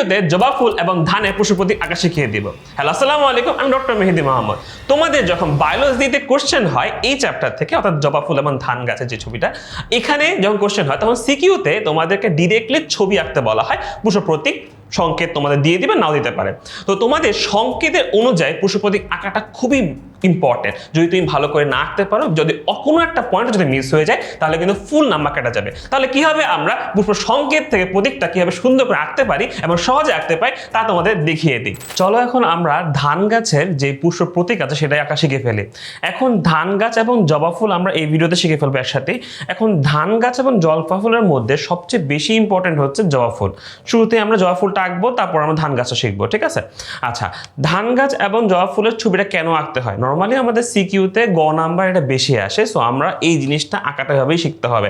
ভিডিওতে জবা ফুল এবং ধানে পশুপতি প্রতীক আঁকা শিখিয়ে দিব। হ্যালো, আসসালামু আলাইকুম, আমি ডক্টর মেহেদি মোহাম্মদ তোমাদের যখন বায়োলজিতে কোশ্চেন হয়, এই চ্যাপ্টার থেকে, অর্থাৎ জবা ফুল এবং ধান গাছের যে ছবিটা, এখানে যখন কোশ্চেন হয়, তখন সিকিউতে তোমাদেরকে ডিরেক্টলি ছবি আঁকতে বলা হয়। পশু সংকেত তোমাদের দিয়ে দিবে, নাও দিতে পারে। তো তোমাদের সংকেতের অনুযায়ী পশু প্রতীক আঁকাটা খুবই ইম্পর্টেন্ট যদি তুমি ভালো করে না আঁকতে পারো, যদি কোনো একটা পয়েন্ট যদি মিস হয়ে যায়, তাহলে কিন্তু ফুল নাম্বার কাটা যাবে। তাহলে কীভাবে আমরা পুষ্প সংকেত থেকে প্রতীকটা কীভাবে সুন্দর করে আঁকতে পারি এবং সহজে আঁকতে পারি, তা তোমাদের দেখিয়ে দিই। চলো এখন আমরা ধান গাছের যে পুষ্প প্রতীক আছে, সেটাই আঁকা শিখে ফেলি। এখন ধান গাছ এবং জবা ফুল আমরা এই ভিডিওতে শিখে ফেলব একসাথে এখন ধান গাছ এবং জলপা ফুলের মধ্যে সবচেয়ে বেশি ইম্পর্টেন্ট হচ্ছে জবা ফুল। শুরুতে আমরা জবা ফুলটা আঁকবো, তারপর আমরা ধান গাছটা শিখব, ঠিক আছে? আচ্ছা ধান গাছ এবং জবা ফুলের ছবিটা কেন আঁকতে হয়? নর্মালি আমাদের সিকিউতে গ নাম্বার এটা বেশি আসে সো আমরা এই জিনিসটা আঁকাটা ভাবেই শিখতে হবে।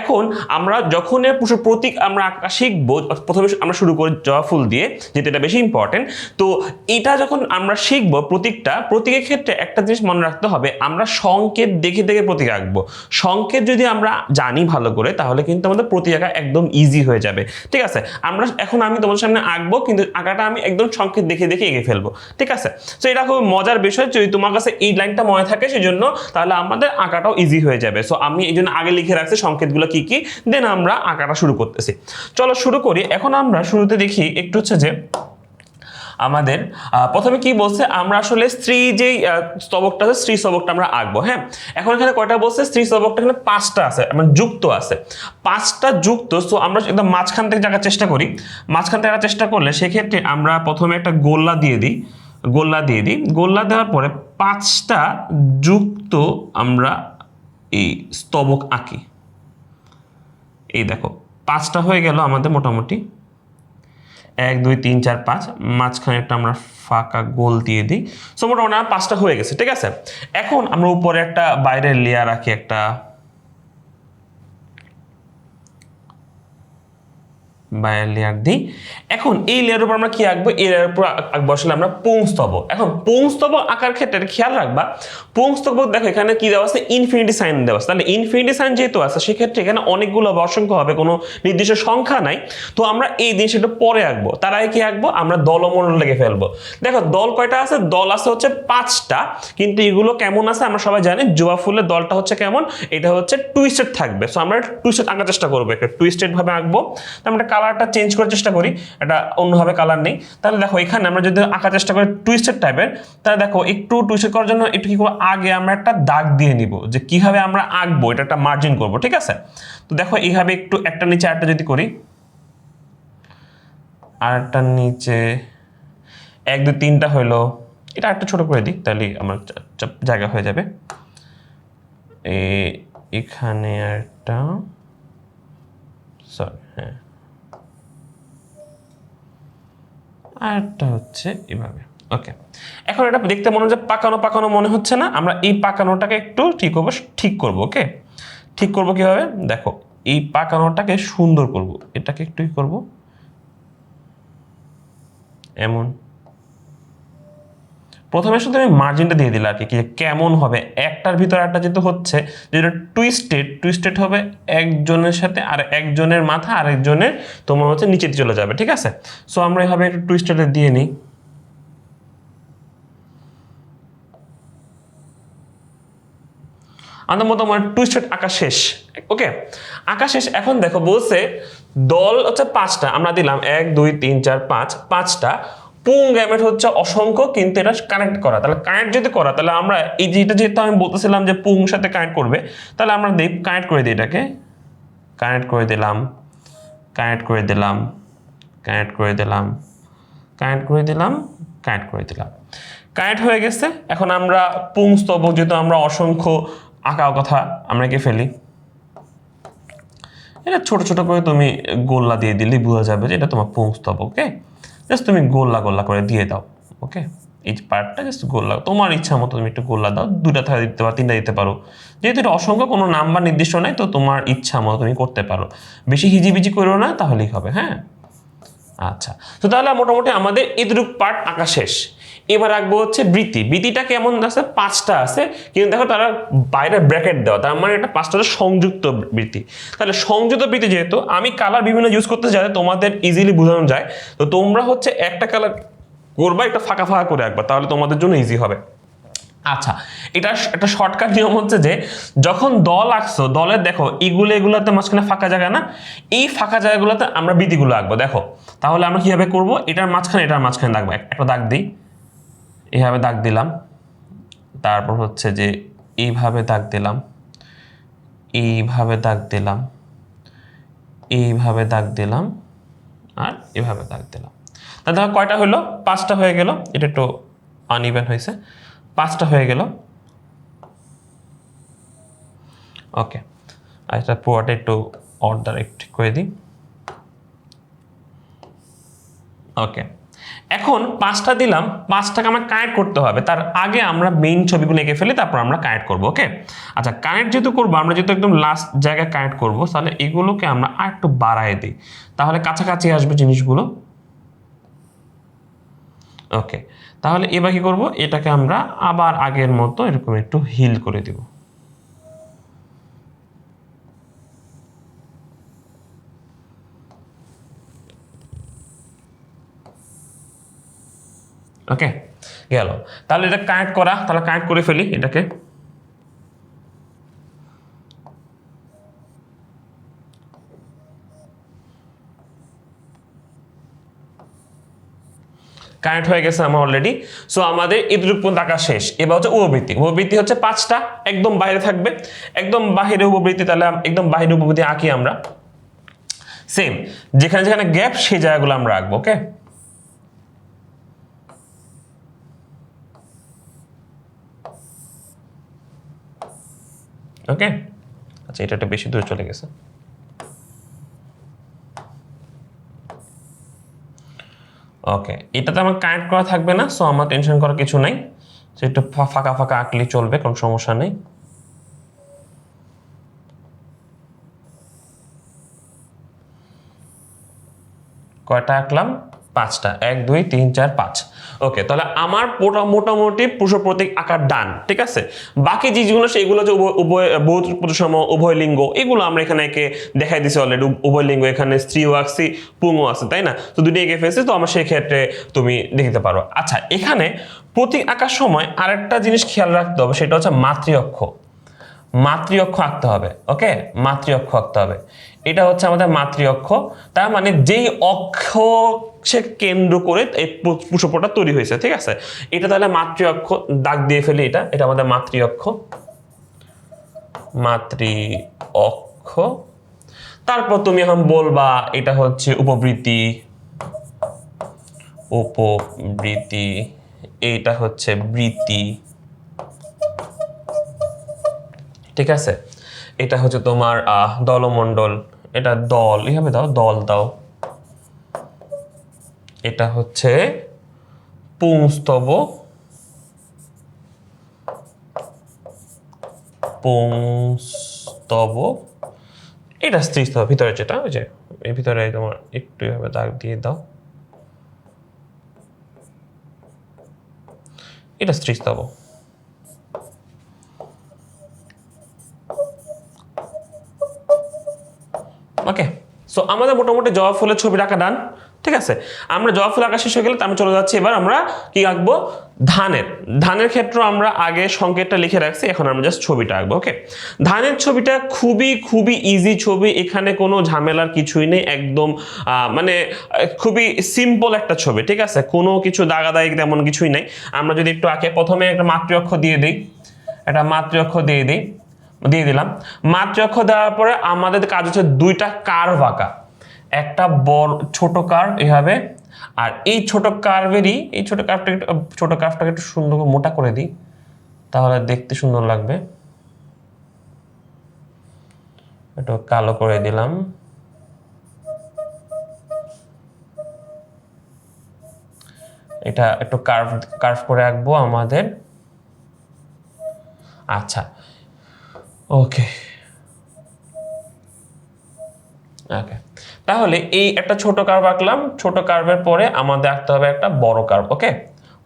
এখন আমরা যখন প্রতীক আমরা আঁকা শিখব, প্রথমে আমরা শুরু করি জবা ফুল দিয়ে যেটা এটা বেশি ইম্পর্টেন্ট তো এটা যখন আমরা শিখব প্রতীকটা, প্রতীকের ক্ষেত্রে একটা জিনিস মনে রাখতে হবে, আমরা সংকেত দেখে দেখে প্রতীক আঁকবো। সংকেত যদি আমরা জানি ভালো করে, তাহলে কিন্তু আমাদের প্রতীক আঁকা একদম ইজি হয়ে যাবে। ঠিক আছে? আমরা এখন আমি তোমাদের সামনে আঁকবো, কিন্তু আঁকাটা আমি একদম সংকেত দেখে দেখে এঁকে ফেলব। ঠিক আছে? তো এটা খুব মজার বিষয়, যদি তোমার কাছে এই লাইনটা মনে থাকে সেজন্য তাহলে আমাদের আঁকাটাও ইজি হয়ে যাবে। সো আমি এই জন্য আগে লিখে রাখছি সংকেতগুলো কি কি দেন আমরা আঁকাটা শুরু করতেছি। চলো শুরু করি। এখন আমরা শুরুতে দেখি একটু হচ্ছে যে আমাদের প্রথমে কি বলছে, আমরা আসলে স্ত্রী যেই স্তবকটা আছে, স্ত্রী স্তবকটা আমরা আঁকবো হ্যাঁ? এখন এখানে কয়টা বলছে, স্ত্রী স্তবকটা এখানে পাঁচটা আছে মানে যুক্ত আছে। পাঁচটা যুক্ত সো আমরা একদম মাঝখান থেকে জায়গার চেষ্টা করি। মাঝখান থেকে চেষ্টা করলে সেক্ষেত্রে আমরা প্রথমে একটা গোল্লা দিয়ে দিই, গোল্লা দিয়ে দিই। গোল্লা দেওয়ার পরে পাঁচটা যুক্ত আমরা এই স্তবক আঁকি। এই দেখো, পাঁচটা হয়ে গেল আমাদের মোটামুটি। এক, দুই, তিন, চার, পাঁচ মাঝখানে একটা আমরা ফাঁকা গোল দিয়ে দিই। সো মোটামুটি আমার পাঁচটা হয়ে গেছে, ঠিক আছে? এখন আমরা উপরে একটা বাইরের লেয়ার রাখি একটা বাইরের লেয়ার দিই এখন এই লেয়ারের উপর আমরা কি আঁকবো? এই লেয়ারের উপর আঁক- আঁকবো আমরা পুংস্তবক এখন পুংস্তবক আঁকার ক্ষেত্রে খেয়াল রাখবা পুংস্তবক দেখো এখানে কি দেওয়া আছে? ইনফিনিটি সাইন দেওয়া আছে। তাহলে ইনফিনিটি সাইন যেহেতু আছে, সেক্ষেত্রে এখানে অনেকগুলো হবে অসংখ্য হবে, কোনো নির্দিষ্ট সংখ্যা নাই। তো আমরা এই জিনিসটা পরে আঁকবো। তার আগে কি আঁকবো? আমরা দলমণ্ডল লেগে ফেলব। দেখো দল কয়টা আছে? দল আছে হচ্ছে পাঁচটা। কিন্তু এগুলো কেমন আছে? আমরা সবাই জানি, জবা ফুলের দলটা হচ্ছে কেমন? এটা হচ্ছে টুইস্টেড থাকবে। সো আমরা টুইস্টেড আঁকার চেষ্টা করব। একটা টুইস্টেড ভাবে আঁকবো। তো আমরা কালারটা চেঞ্জ করার চেষ্টা করি, এটা অন্যভাবে কালার নেই। তাহলে দেখো, এখানে আমরা যদি আঁকার চেষ্টা করি টুইস্টেড টাইপের তাহলে দেখো, একটু টুইস্টেড করার জন্য একটু কি করব? আগে আমরা একটা দাগ দিয়ে নিব, যে কীভাবে আমরা আঁকবো, এটা একটা মার্জিন করব, ঠিক আছে? তো দেখো, এইভাবে একটু একটা নিচে আরেকটা যদি করি আর একটা নিচে এক, দুই, তিনটা হইল, এটা একটা ছোট করে দিই, তাহলে আমার জায়গা হয়ে যাবে। এখানে একটা সরি হ্যাঁ। আরটা হচ্ছে এভাবে। ওকে এখন এটা দেখতে মনে হচ্ছে পাকানো পাকানো মনে হচ্ছে না। আমরা এই পাকানোটাকে একটু ঠিক করব ঠিক করব ওকে ঠিক করব কীভাবে? দেখো, এই পাকানোটাকে সুন্দর করব। এটাকে একটু করব। এমন। প্রথমে শুধু আমি মার্জিনটা দিয়ে দিলাম আর কি কেমন হবে। একটার ভিতরে একটা যেহেতু হচ্ছে, যেটা টুইস্টেড টুইস্টেড হবে একজনের সাথে আর একজনের মাথা, আরেকজনের তোমার হচ্ছে নিচে চলে যাবে, ঠিক আছে? সো আমরা এভাবে একটু টুইস্টেড দিয়ে নিই। আমাদের মোটামুটি টুইস্টেড আঁকা শেষ, ওকে? আঁকা শেষ, এখন দেখো বলছে দল হচ্ছে পাঁচটা, আমরা দিলাম এক, দুই, তিন, চার, পাঁচ, পাঁচটা। পুং গ্যামেট হচ্ছে অসংখ্য, কিন্তু এটা কানেক্ট করা। তাহলে কানেক্ট যদি করা, তাহলে আমরা এই যেটা যেহেতু আমি বলতেছিলাম যে পুং সাথে কানেক্ট করবে, তাহলে আমরা দিই কানেক্ট করে দিই এটাকে। কানেক্ট করে দিলাম কানেক্ট করে দিলাম কানেক্ট করে দিলাম কানেক্ট করে দিলাম কানেক্ট করে দিলাম। কানেক্ট হয়ে গেছে, এখন আমরা পুং স্তবক যেহেতু আমরা অসংখ্য আঁকা কথা আমরা এঁকে ফেলি। এটা ছোট ছোট করে তুমি গোল্লা দিয়ে দিলেই বোঝা যাবে যে এটা তোমার পুং স্তবক ওকে জাস্ট তুমি গোল্লা গোল্লা করে দিয়ে দাও ওকে এই পার্টটা জাস্ট গোল্লা, তোমার ইচ্ছা মতো তুমি একটু গোল্লা দাও দুটা থাকা দিতে পারো, তিনটা দিতে পারো। যেহেতু এটা অসংখ্য, কোনো নাম্বার নির্দিষ্ট নাই, তো তোমার ইচ্ছা মতো তুমি করতে পারো। বেশি হিজিবিজি করো না, তাহলেই হবে হ্যাঁ? আচ্ছা তো তাহলে মোটামুটি আমাদের এদরূপ পার্ট আঁকা শেষ। এবার রাখব হচ্ছে বৃত্তি। বৃত্তিটা কেমন আছে? পাঁচটা আছে। কিন্তু দেখো তারা বাইরে ব্র্যাকেট দেওয়া, তার মানে এটা পাঁচটা সংযুক্ত বৃত্তি। তাহলে সংযুক্ত বৃত্তি যেহেতু, আমি কালার বিভিন্ন ইউজ করতে যাতে তোমাদের ইজিলি বোঝানো যায়। তো তোমরা হচ্ছে একটা কালার করবা, একটা ফাঁকা ফাঁকা করে রাখবা তাহলে তোমাদের জন্য ইজি হবে। আচ্ছা এটা একটা শর্টকাট নিয়ম হচ্ছে যে, যখন দল আঁকছো দলের দেখো, এগুলো, এগুলোতে মাঝখানে ফাঁকা জায়গা না? এই ফাঁকা জায়গাগুলোতে আমরা বিধিগুলো আঁকবো, দেখো। তাহলে আমরা কীভাবে করব? এটার মাঝখানে এটার মাঝখানে দাগবো একটা দাগ দিই। এইভাবে দাগ দিলাম। তারপর হচ্ছে যে, এইভাবে দাগ দিলাম। এইভাবে দাগ দিলাম। এইভাবে দাগ দিলাম। আর এভাবে দাগ দিলাম। তা দেখো, কয়টা হলো? পাঁচটা হয়ে গেল। এটা একটু আনইভেন হয়েছে। পাঁচটা হয়ে গেল। ওকে আর এটা পুরোটা একটু অর্ডার একটু করে দিই। ওকে, এখন পাঁচটা দিলাম, পাঁচটাকে আমরা কানেক্ট করতে হবে। তার আগে আমরা মেইন ছবিগুলো এঁকে ফেলি, তারপর আমরা কানেক্ট করব, ওকে? আচ্ছা কানেক্ট যেহেতু করব, আমরা যেহেতু একদম লাস্ট জায়গায় কানেক্ট করব, তাহলে এগুলোকে আমরা আর একটু বাড়ায় দিই। তাহলে কাছাকাছি আসবে জিনিসগুলো। ওকে তাহলে এবার কি করব? এটাকে আমরা আবার আগের মতো এরকম একটু হিল করে দিব। ওকে গেল। তাহলে এটা কানেক্ট করা, তাহলে কানেক্ট করে ফেলি এটাকে। কানেক্ট হয়ে গেছে আমার অলরেডি সো আমাদের এতটুকু পর্যন্ত আঁকা শেষ। এবার হচ্ছে উপবৃত্তি। উপবৃত্তি হচ্ছে পাঁচটা, একদম বাইরে থাকবে। একদম বাহিরে উপবৃত্তি, তাহলে একদম বাহিরে উপবৃত্তি আঁকি আমরা। সেম যেখানে যেখানে গ্যাপ সেই জায়গাগুলো আমরা রাখব ওকে ওকে আচ্ছা এটা একটা বেশি দূরে চলে গেছে। ওকে এটাতে আমার কানেক্ট করা থাকবে না সো আমার টেনশন করার কিছু নাই। সো একটু ফাঁকা ফাঁকা আঁকলে চলবে, কোনো সমস্যা নেই। কয়টা আঁকলাম? পাঁচটা, এক, দুই, তিন, চার, পাঁচ। ওকে তাহলে আমার মোটা- মোটামুটি পুরুষ প্রতীক আকার ডান, ঠিক আছে? বাকি যে যেগুলো, সেগুলো যে উভয় উভয় বহু প্রতিসম উভয় লিঙ্গ, এগুলো আমরা এখানে একে দেখাই দিছি অলরেডি উভয় লিঙ্গ এখানে স্ত্রীও আঁকছি পুংও আছে, তাই না? তো দুটি এঁকে ফেলছি, তো আমার সেই ক্ষেত্রে তুমি দেখতে পারো। আচ্ছা এখানে প্রতীক আঁকার সময় আরেকটা জিনিস খেয়াল রাখতে হবে, সেটা হচ্ছে মাতৃ অক্ষ। মাতৃ অক্ষ আঁকতে হবে ওকে মাতৃ অক্ষ আঁকতে হবে। এটা হচ্ছে আমাদের মাতৃ অক্ষ, তার মানে যেই অক্ষ সে কেন্দ্র করে এই পুষ্পটা তৈরি হয়েছে ঠিক আছে? এটা তাহলে মাতৃ অক্ষ দাগ দিয়ে ফেলি এটা এটা আমাদের মাতৃ অক্ষ। মাতৃ অক্ষ। তারপর তুমি এখন বলবা এটা হচ্ছে উপবৃত্তি। উপবৃত্তি এটা হচ্ছে বৃত্তি। ঠিক আছে? এটা হচ্ছে তোমার আহ, দলমণ্ডল। এটা দল এইভাবে দাও দল দাও। এটা হচ্ছে পুংস্তব পুংস্তব এটা স্ত্রীস্তব ভিতরে যেটা, ওই যে, এই ভিতরে তোমার একটু এভাবে দাগ দিয়ে দাও। এটা স্ত্রীস্তব ওকে সো আমাদের মোটামুটি জবা ফুলের ছবি আঁকা ডান ঠিক আছে? আমরা জবা ফুল আঁকা শেষ হয়ে গেলে আমি চলে যাচ্ছি। এবার আমরা কি আঁকবো? ধানের। ধানের ক্ষেত্রে আমরা আগে সংকেতটা লিখে রাখছি, এখন আমরা জাস্ট ছবিটা আঁকবো ওকে ধানের ছবিটা খুবই খুবই ইজি ছবি, এখানে কোনো ঝামেলার কিছুই নেই, একদম মানে খুবই সিম্পল একটা ছবি, ঠিক আছে? কোনো কিছু দাগাদায়ি তেমন কিছুই নেই। আমরা যদি একটু আঁকে, প্রথমে একটা মাতৃ অক্ষ দিয়ে দিই। একটা মাতৃ অক্ষ দিয়ে দিই, দিয়ে দিলাম। মাতৃঅক্ষ দেওয়ার পরে আমাদের কাজ হচ্ছে দুইটা কার্ভ আঁকা। একটা বড়, ছোট কার্ভ এভাবে। আর এই ছোট কার্ভেরই এই ছোট কার্ভটা একটু, ছোট কার্ভটাকে একটু সুন্দর করে মোটা করে দিই, তাহলে দেখতে সুন্দর লাগবে। একটু কালো করে দিলাম। এটা একটু কার্ভ কার্ভ করে আঁকবো আমাদের। আচ্ছা ওকে ওকে তাহলে এই একটা ছোট কার্ভ আঁকলাম, ছোট কার্ভের পরে আমাদের আঁকতে হবে একটা বড় কার্ভ ওকে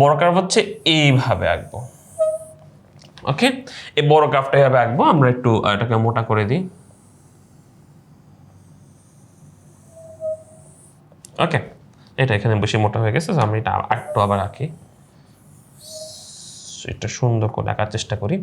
বড় কার্ভ হচ্ছে এইভাবে আঁকবো ওকে এই বড় কার্ভটা এভাবে আঁকবো, আমরা একটু এটাকে মোটা করে দিই ওকে এটা এখানে বেশি মোটা হয়ে গেছে, আমি এটা একটু আবার আঁকি এটা সুন্দর করে আঁকার চেষ্টা করি।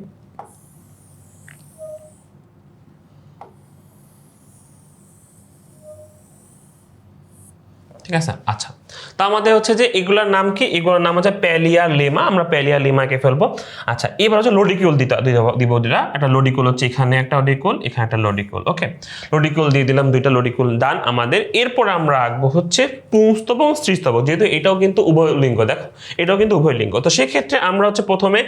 ঠিক আছে? আচ্ছা। তো আমাদের হচ্ছে যে এগুলোর নাম কি? এগুলোর নাম হচ্ছে প্যালিয়া লেমা। আমরা প্যালিয়া লেমাকে ফেলব। আচ্ছা এবার হচ্ছে লডিকুল দিতে দিব- দিলা একটা লডিকুল হচ্ছে এখানে একটা লডিকুল, এখানে একটা লডিকুল, ওকে? লডিকুল দিয়ে দিলাম দুইটা লডিকুল দান আমাদের। এরপর আমরা আঁকবো হচ্ছে পুংস্তবক এবং স্ত্রীস্তবক যেহেতু এটাও কিন্তু উভয় লিঙ্গ, দেখো, এটাও কিন্তু উভয় লিঙ্গ। তো সেক্ষেত্রে আমরা হচ্ছে প্রথমে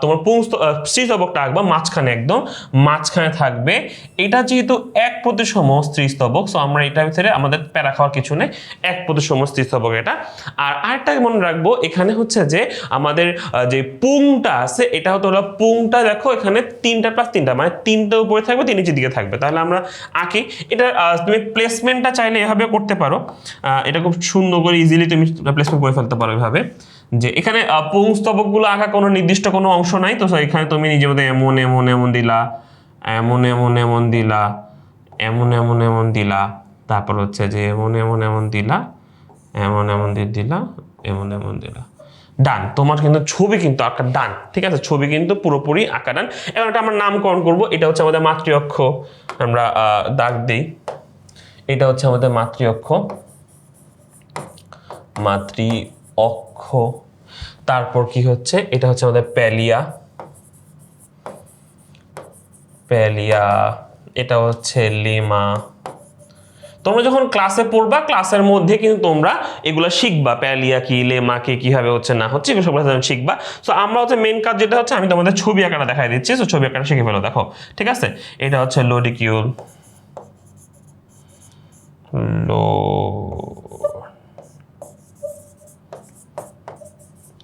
তোমার পুংস্ত স্ত্রীস্তবকটা আঁকবো মাঝখানে একদম। মাঝখানে থাকবে, এটা যেহেতু এক প্রতিসম স্ত্রীস্তবক সো আমরা এটার ভিতরে আমাদের প্যারা খাওয়ার কিছু নেই। এক প্রতিসম স্ত্রীস্তবক এটা। আর আরেকটা মনে রাখব, এখানে হচ্ছে যে আমাদের যে পুংটা আছে, এটা হতো হলো পুংটা দেখো, এখানে তিনটা প্লাস তিনটা মানে তিনটা উপরে থাকবে, তিন নিচের দিকে থাকবে। তাহলে আমরা আঁকি। এটা তুমি প্লেসমেন্টটা চাইলে এভাবে করতে পারো। এটা খুব সুন্দর করে ইজিলি তুমি প্লেসমেন্ট করে ফেলতে পারো এভাবে। যে এখানে পুংস্তবকগুলো আঁকা কোনো নির্দিষ্ট কোনো অংশ নাই, তো এখানে তুমি নিজের মধ্যে এমন এমন এমন দিলা, এমন এমন এমন দিলা, এমন এমন এমন দিলা, তারপর হচ্ছে যে এমন এমন এমন দিলা এমন এমন দিয়ে দিলা এমন এমন দিলা ডান তোমার কিন্তু ছবি কিন্তু আঁকা ডান ঠিক আছে? ছবি কিন্তু পুরোপুরি আঁকা ডান এবং এটা আমরা নামকরণ করব। এটা হচ্ছে আমাদের মাতৃ অক্ষ আমরা দাগ দিই। এটা হচ্ছে আমাদের মাতৃ অক্ষ মাতৃ অক্ষ তারপর কি হচ্ছে? এটা হচ্ছে আমাদের প্যালিয়া। প্যালিয়া। এটা হচ্ছে লিমা। তোমরা যখন ক্লাসে পড়বা ক্লাসের মধ্যে কিন্তু তোমরা এগুলো শিখবা। প্যালিয়া কি, লেমা কি, কীভাবে হচ্ছে, না হচ্ছে, এগুলো সব ক্লাসে শিখবা। সো আমরা হচ্ছে মেন কাজ যেটা হচ্ছে, আমি তোমাদের ছবি আঁকাটা দেখাই দিচ্ছি। তো ছবি আঁকাটা শিখে ফেলো, দেখো। ঠিক আছে? এটা হচ্ছে লোডিকিউল লো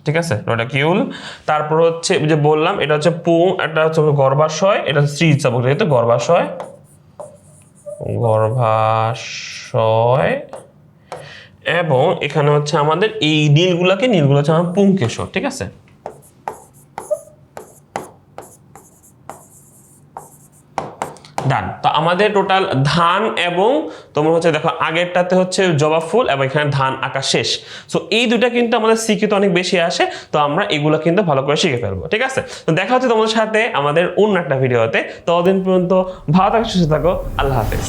ঠিক আছে? রোডাকিউল তারপর হচ্ছে যে বললাম, এটা হচ্ছে পুং এটা হচ্ছে গর্ভাশয়, এটা হচ্ছে স্ত্রী যেহেতু গর্ভাশয়। গর্ভাশয় এবং এখানে হচ্ছে আমাদের এই নীলগুলাকে নীলগুলো হচ্ছে আমার পুঙ্কেশ্বর ঠিক আছে? ডান। তো আমাদের টোটাল ধান এবং তোমার হচ্ছে দেখো আগেরটাতে হচ্ছে জবা ফুল এবং এখানে ধান আঁকা শেষ। সো এই দুটা কিন্তু আমাদের শিখিত অনেক বেশি আসে, তো আমরা এগুলো কিন্তু ভালো করে শিখে ফেলব, ঠিক আছে? তো দেখা হচ্ছে তোমাদের সাথে আমাদের অন্য একটা ভিডিওতে ততদিন পর্যন্ত ভালো থাকো, সুস্থ থাকো, আল্লাহ হাফেজ।